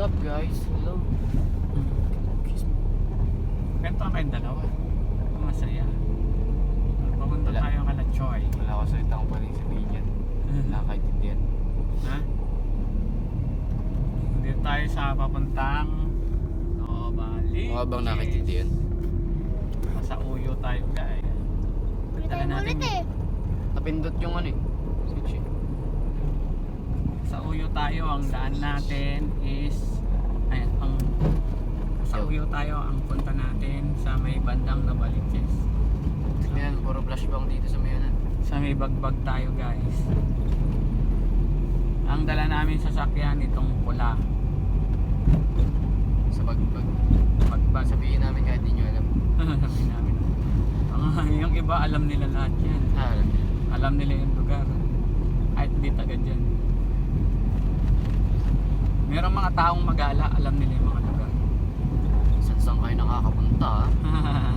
up guys? Hello. Kiss mo. Ang kayong dalawa. Masaya. Papunta Wala. tayo kala Choy. Wala ko salita kung paano yung sabihin yan. Wala kaintindihan. Ha? Dito tayo sa papuntang Novali. Mukha bang nakaintindihan? Sa Uyo tayo guys. Ulit Dala tayo natin ulit eh. Napindot yung ano eh. Sa Uyo tayo, ang daan natin is ayan, ang sa Yo. Uyo tayo, ang punta natin sa may bandang Novaliches. Tingnan, puro flashbang dito sa mayanan. Sa may bagbag tayo guys. Ang dala namin sa sakyan itong pula. Sa bagbag. Bagbag. Sabihin namin kahit di nyo alam. Sabi namin. Ang, yung iba alam nila lahat yan. Ah, alam. Alam nila yung lugar. Kahit di taga dyan. Merong mga taong magala, alam nila yung mga lugar. Saan saan kayo nakakapunta ah?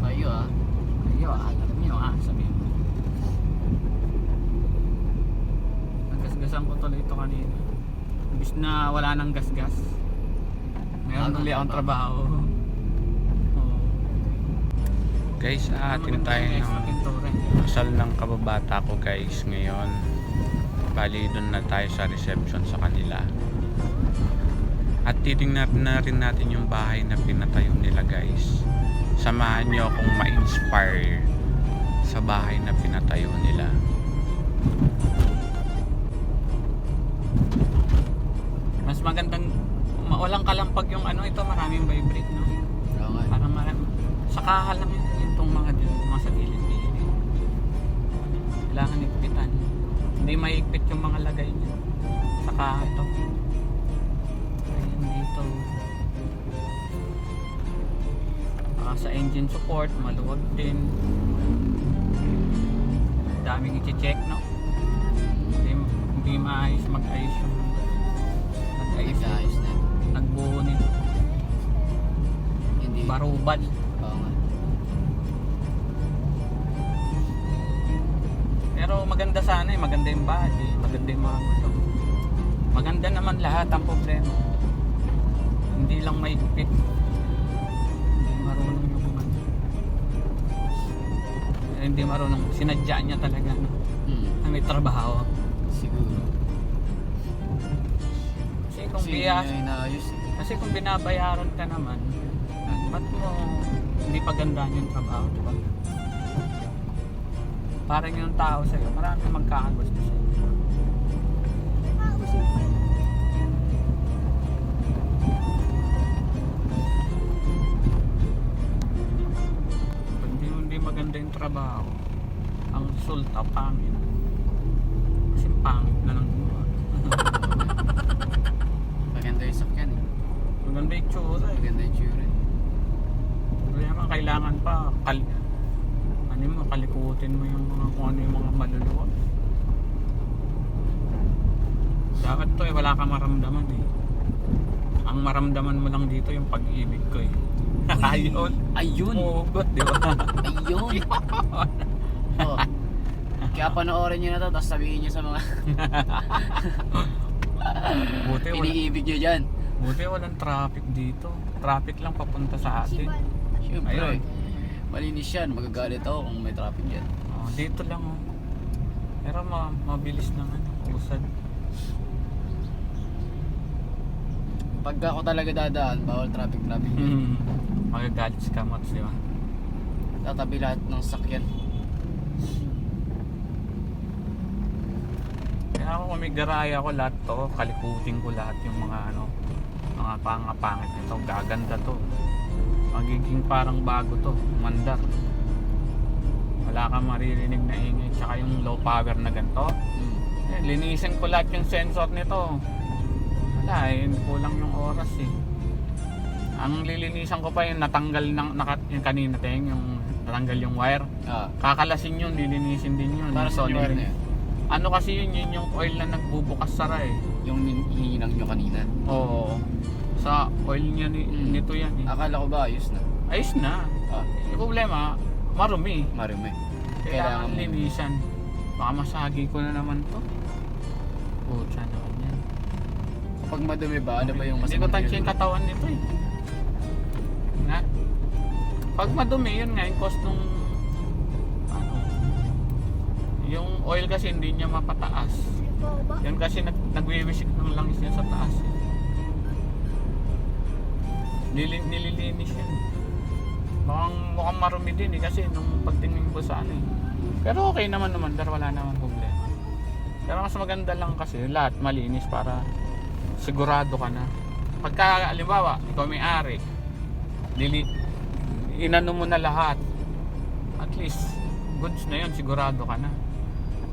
Kayo ah. Kayo, alam nyo ah, sabihin mo. Nagasgasan ko tuloy ito kanina. Imbis na wala nang gasgas. Meron Ano, ulit akong trabaho? trabaho. Oo. Guys, Maganda tayo yung extra ng pintura. kasal ng kababata ko guys ngayon. Bali doon na tayo sa reception sa kanila. At titingnan na rin natin yung bahay na pinatayo nila guys. Samahan nyo akong ma-inspire sa bahay na pinatayo nila. Mas magandang ma- walang kalampag yung ano ito, maraming vibrate no. Eh. Parang marami. Sa kahal lang yun, yung tong mga dito, mga sa gilid-gilid. Kailangan ikpitan. Hindi maigpit yung mga lagay niya. Saka ito. Ah, sa engine support, maluwag din. Daming i-check, no? Hindi, hindi maayos mag-ayos yung Ayos nag-ayos na nagbuo nito. Hindi. Barubad. Oo nga. Pero maganda sana eh, maganda yung body, maganda yung mga gusto. Maganda naman lahat ang problema. Hindi lang maigpit. Hindi hindi marunong. Sinadya niya talaga no? Hmm. na may trabaho. Siguro. Kasi kung, Kasi biya, yun inaayos eh. kasi kung binabayaran ka naman, ba't mo hindi pagandaan yung trabaho, di ba? Parang yung tao sa'yo, marami magkakagusto sa'yo. Trabaho, ang resulta pangit. Kasi pangit na lang gawa. Maganda yung sakyan eh. Maganda yung tsura eh. Maganda yung tsura eh. Problema, kailangan pa kal ano mo, kalikutin mo yung mga kung ano yung mga maluluwa. Dapat to eh, wala kang maramdaman eh. Ang maramdaman mo lang dito yung pag-ibig ko eh. Ayun. Ayun! Umugot, di ba? Ayun! oh. Kaya panoorin nyo na to, tapos sabihin nyo sa mga buti, wala, iniibig nyo dyan. buti walang traffic dito. Traffic lang papunta sa atin. Siyempre, Ayun. malinis yan. Magagalit ako kung may traffic dyan. Oh, dito lang oh. Pero ma mabilis naman. Usad. Pagka ako talaga dadaan, bawal traffic traffic. Hmm. Magagalit si Kamats, di ba? Tatabi lahat ng sakyan. Kaya ako kung may garaya ko lahat to, kalikutin ko lahat yung mga ano, mga pangapangit nito. Gaganda to. Magiging parang bago to, mandar. Wala kang maririnig na ingay, tsaka yung low power na ganito. Hmm. Eh, linisin ko lahat yung sensor nito. Wala eh, kulang yung oras eh. Ang lilinisan ko pa yung natanggal ng, naka, yung kanina teng, yung natanggal yung wire. Ah, Kakalasin yun, lilinisin din yun. para sa So, wire na yun. Ano kasi yun, yun yung oil na nagbubukas sara eh. Yung nin- hihinang nyo kanina. Oo. Sa oil niya ni, Mm. nito yan eh. Akala ko ba ayos na? Ayos na. Ah, Yung problema, marumi. marumi. Kailangan Kailangan- linisan. Baka masagi ko na naman to. Pucha naman yan. Pag madumi ba, ano ba yung mas Hindi ko tansya yung katawan nito eh. Nga. Pag madumi, yun nga, yung cost nung ano, yung oil kasi hindi niya mapataas. Yan kasi nag, nagwiwisik ng langis niya sa taas. eh. Nili, nililinis yan. Mukhang, mukhang marumi din eh kasi nung pagtingin ko sa ano eh. Pero okay naman naman, dar wala naman problema. Pero mas maganda lang kasi lahat malinis para sigurado ka na. Pagka, alimbawa, ikaw may ari, dili, inano mo na lahat. At least, goods na yun, sigurado ka na.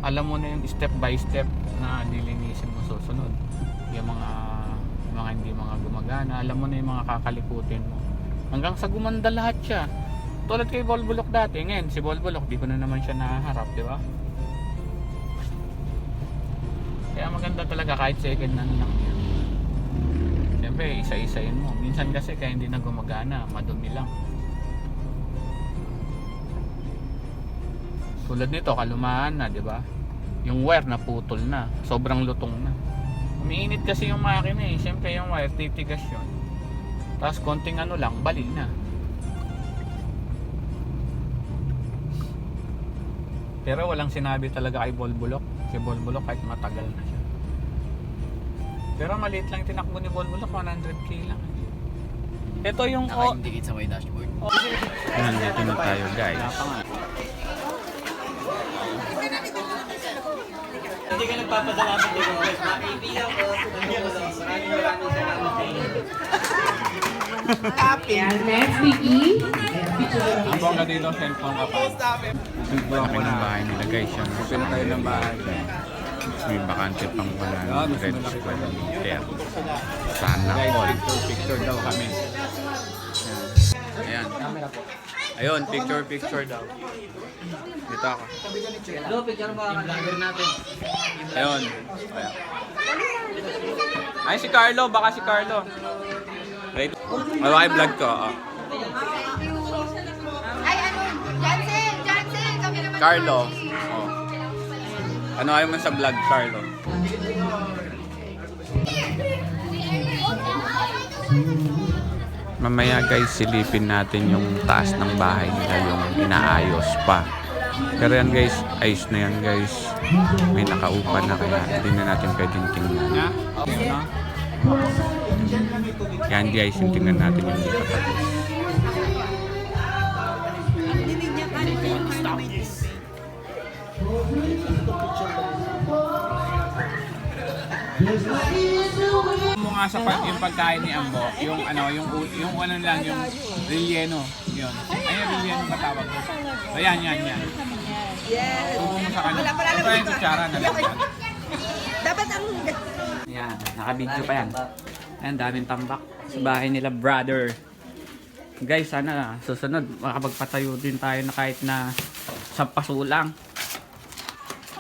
Alam mo na yung step by step na dilinisin mo susunod. Yung mga, yung mga hindi mga gumagana, alam mo na yung mga kakalikutin mo. Hanggang sa gumanda lahat siya. Tulad kay Volbulok dati, ngayon si Volbulok, di ko na naman siya naharap, di ba? Kaya maganda talaga kahit second hand lang. Siyempre, isa-isayin mo. Minsan kasi kaya hindi na gumagana, madumi lang. Tulad nito, kalumaan na, di ba? Yung wire na putol na, sobrang lutong na. Umiinit kasi yung makina eh. Siyempre yung wire, titigas yun. Tapos konting ano lang, bali na. Pero walang sinabi talaga kay Bolbulok. Si Bolbulok kahit matagal na siya. Pero maliit lang tinakbo ni Bolbulok, 100k lang. Ito yung... Oh, Naka-indicate sa may dashboard. Nandito na tayo guys. Hindi ka nagpapasalamat dito guys. Makaibigan ko. Maraming maraming salamat sa inyo. Yan, next, Vicky. Ang bongga dito, cellphone ka pa. Malaki ng bahay nila guys. Yung Pila tayo ng bahay. May bakante pang Ah, 100 mas malaki. square meter. Sana all. picture, picture daw kami. Ayan. Ayun, picture picture daw. Dito ako. Hello, picture mo ang vlogger natin. Ayun. Ayan. Ay, si Carlo. Baka si Carlo. Wait. Malaki vlog ko. Oh. Ay, ano? Jansen! Jansen! Kami naman Carlo. Ano ayaw mo sa vlog, Carlo? Mamaya guys, silipin natin yung taas ng bahay nila, yung inaayos pa. Pero yan guys, ayos na yan guys. May nakaupa na kaya hindi na natin pwedeng tingnan. Yan guys, yung tingnan natin yung di pa tapos. Mo nga sa pag, yung pagkain ni Ambo, yung ano, yung yung ano lang, yung relleno, yun. Ay, relleno ba tawag ko? So, yan, yan, yan. Yes. Tubo mo sa kanya. Wala pala Ito yung dito. kutsara na lang. Dapat ang... Yan, nakabidyo pa yan. Ayan, daming tambak sa bahay nila brother. Guys, sana susunod makapagpatayo din tayo na kahit na sa paso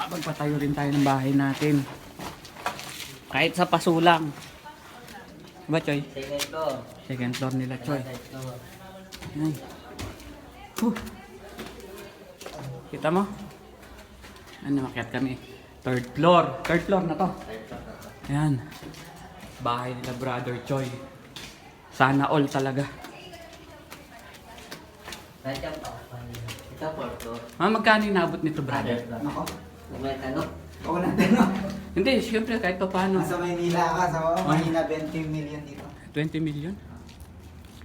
lang. Makapagpatayo rin tayo ng bahay natin. Kahit sa paso lang. Diba, Choy? Second floor. Second floor nila, Choy. Huh. Kita mo? Ano, makiat kami. Third floor. Third floor na to. Ayan. Bahay nila brother Choi. Sana all talaga. Nandiyan pa. Ito, floor. Ah, magkano inabot nito brother? Nako. May tanong. Oo na tanong. Hindi, siyempre kahit pa paano. Nasa Maynila ka, sa Mahina 20 million dito. 20 million?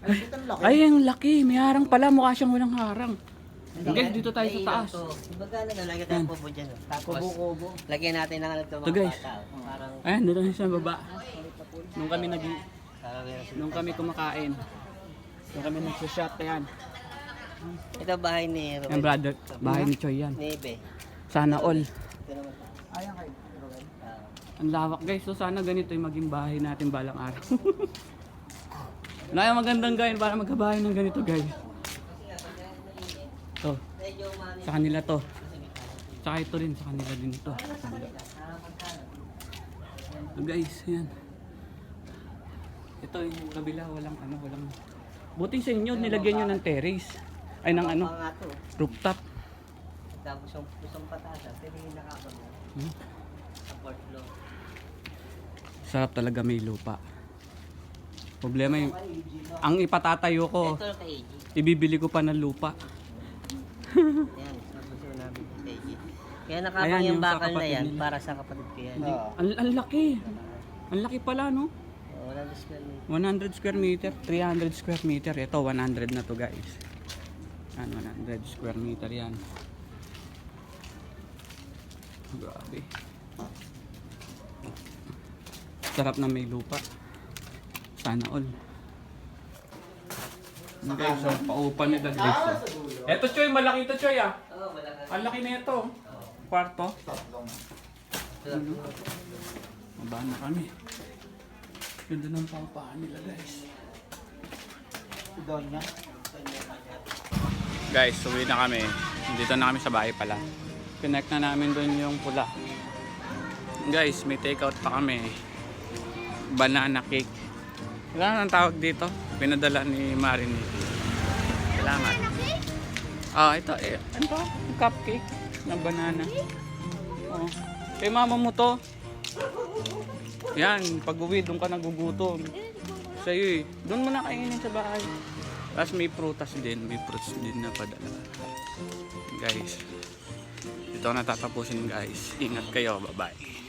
Ay, ang laki. Ay, ang laki. May harang pala. Mukha siyang walang harang. Guys, dito tayo sa taas. Magkano na lagyan tayo po dyan. Kubo-kubo. lagyan natin ng ano ito Ito, mga guys. oh. Parang, Ayan, doon siya sa baba. Nung kami nag nung kami kumakain. Nung kami nagsa-shot, ayan. Ito bahay ni Ayan, Ruben. brother. Bahay ni Choi yan. Nebe. Sana all. Ang lawak guys. So sana ganito yung maging bahay natin balang araw. Yung magandang gawin para magkabahay ng ganito guys. To. Sa kanila to. Saka ito rin sa kanila din to. So guys, yan. Ito yung kabila walang ano, walang Buti sa inyo nilagyan nyo ng terrace. Ay ng ano, rooftop. Tapos yung pusong patata. Pero yung nakapag Hmm? Sa fourth floor. Sarap talaga may lupa. Problema yung, ang ipatatayo ko, ibibili ko pa ng lupa. Yan, sabi namin kay. Kaya nakabang Ayan, yung yung bakal na yan nila. para sa kapatid ko yan. Oo. Ang, ang laki. Ang laki pala, no? Oh, wala na square 100 meter. square meter, 300 square meter. Ito, 100 na to guys. Yan, 100 square meter yan. Grabe. Sarap na may lupa. Sana all. Guys, so, paupa nila guys. oh. Eto Choy, malaki to Choy ah. Oo, wala ka. Ang laki na ito. Kwarto. Tatlong. Ano? Maba na kami. Ganda ng paupahan nila guys. Doon niya. Guys, uwi na kami. Dito na kami sa bahay pala. Connect na namin doon yung pula. Guys, may takeout pa kami. Banana cake. Wala nang tawag dito. Pinadala ni Marini. Salamat. Ah, ito. Eh, ano to? Cupcake na banana. Oh. Kay mama mo to. Yan, pag uwi, doon ka nagugutom. Sa'yo eh. Doon mo na kainin sa bahay. Tapos may prutas din. May fruits din na padala. Guys. Ito na tatapusin guys. Ingat kayo. Bye-bye.